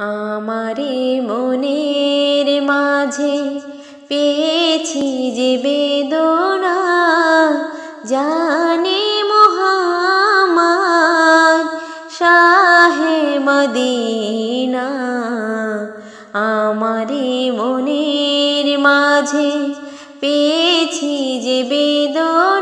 আমারে মনের মাঝে পেয়েছি যে বেদনা, জানে মোহাম্মদ শাহে মদিনা। আমারে মনের মাঝে পেয়েছি যে বেদনা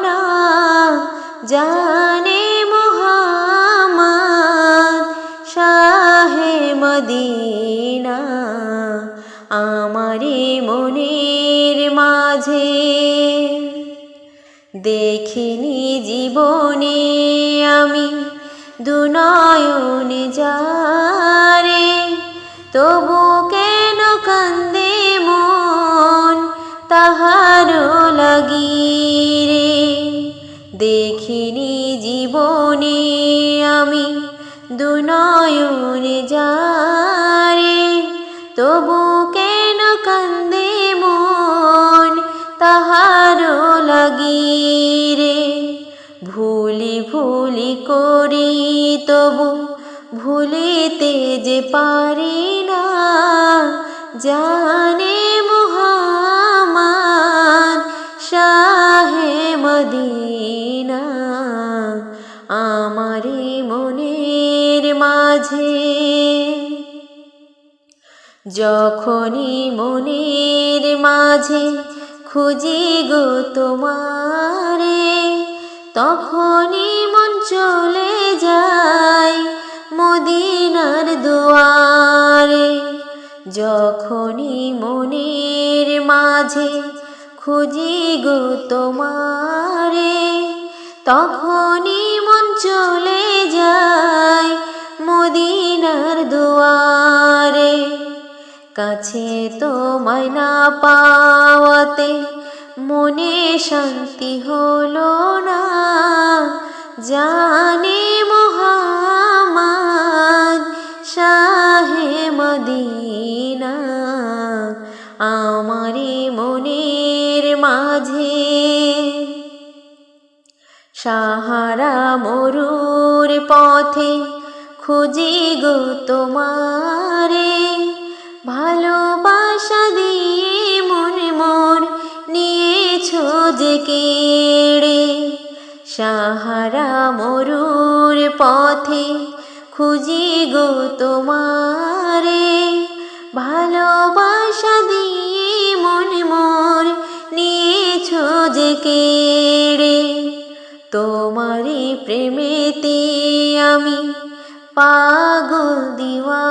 মদিনা আমারে মনের মাঝে। দেখিনি জীবনে আমি দুনয়নে যারে, তবু কেন কান্দে মন তাহারও লাগিরে দেখিনি জীবনে আমি দুনয়নে যারে কান্দে মন, তাহারও লাগিরে ভুলি ভুলি করি তবু, ভুলিতে যে পারি না। জানে মোহাম্মদ শাহে মদিনা। আমারে মনের মাঝে যখনই মনের মাঝে খুঁজি গো তোমারে, তখনই মন চলে যায় মদিনার দুয়ারে। যখনই মনের মাঝে খুঁজি গো তোমারে, তখনই মন চলে যায় মদিনার দুয়ারে। কাছে তোমায় না পাওয়াতে মনে শান্তি হলো না। জানে মোহাম্মদ শাহে মদিনা, আমারে মনের মাঝে। সাহারা মরুর পথে খুঁজি গো তোমারে। ভালোবাসা দিয়ে মন মন নিয়েছো যে কেড়ে। সাহারা মরুর পথে খুঁজি গো তোমারে। ভালোবাসা দিয়ে মন মন নিয়েছো যে কেড়ে। তোমারই প্রেমেতে আমি পাগল দিওয়া